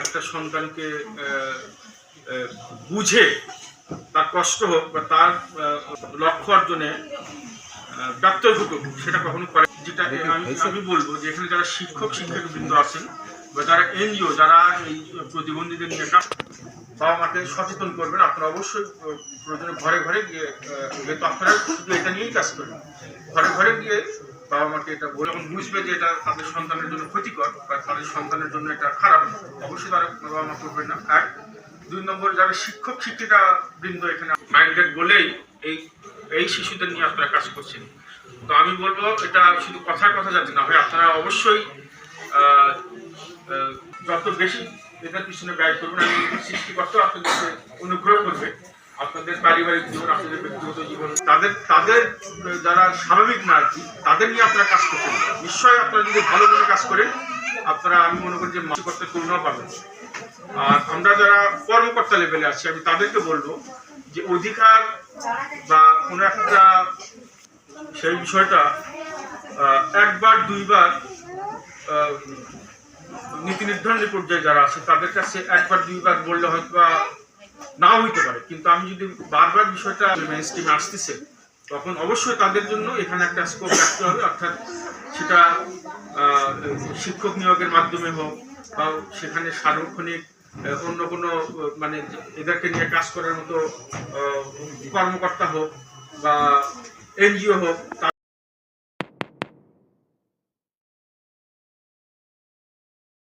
একটা সন্তানকে বুঝে তার কষ্ট হোক বা তার লক্ষ্য অর্জনে ব্যর্থ ঘটুক সেটা কখনো করে যেটা আমি আমি বলব যে এখানে যারা শিক্ষক শিক্ষক বৃন্দ আছেন বা যারা এনজিও, যারা এই প্রতিবন্ধীদের নিয়ে কাজ বাবা মাকে সচেতন করবেন। আপনারা অবশ্যই প্রয়োজনে ঘরে ঘরে গিয়ে আপনারা শুধু এটা নিয়েই কাজ করবেন, ঘরে ঘরে গিয়ে বাবা মাকে এটা বলে যখন বুঝবে যে এটা তাদের সন্তানের জন্য ক্ষতিকর বা তাদের সন্তানের জন্য এটা খারাপ। অবশ্যই তারা বাবা মা করবেন না। এক দুই নম্বর, যারা শিক্ষক, শিক্ষিকা বৃন্দ এখানে মাইন্ডেড বলেই এই এই শিশুদের নিয়ে আপনারা কাজ করছেন। তো আমি বলব, এটা শুধু কথার কথা যাচ্ছে না। হয় আপনারা অবশ্যই যত বেশি এটার পিছনে ব্যয় করবেন, আমি সৃষ্টিকর্তা আপনাদেরকে অনুগ্রহ করবে, আপনাদের পারিবারিক জীবন, আপনাদের ব্যক্তিগত জীবন, তাদের তাদের যারা স্বাভাবিক না আর কি, তাদের নিয়ে আপনারা কাজ করতে হবে নিশ্চয়ই আপনারা যদি ভালো মনে কাজ করেন, আপনারা, আমি মনে করি যে মানসিকতা করুণাও পাবেন। আর আমরা যারা কর্মকর্তা লেভেলে আছি, আমি তাদেরকে বলব যে অধিকার বা কোনো একটা সেই বিষয়টা একবার, দুইবার নীতি নির্ধারণী পর্যায়ে যারা আছে, তাদের কাছে একবার, দুইবার বললে হয়তো বা নাও হইতে পারে। কিন্তু আমি যদি বারবার বিষয়টা মেন স্ট্রিমে আসতেছে, তখন অবশ্যই তাদের জন্য এখানে একটা স্কোপ রাখতে হবে। অর্থাৎ সেটা শিক্ষক নিয়োগের মাধ্যমে হোক বা সেখানে সার্বক্ষণিক অন্য কোনো মানে এদেরকে নিয়ে কাজ করার মতো কর্মকর্তা হোক বা এনজিও হোক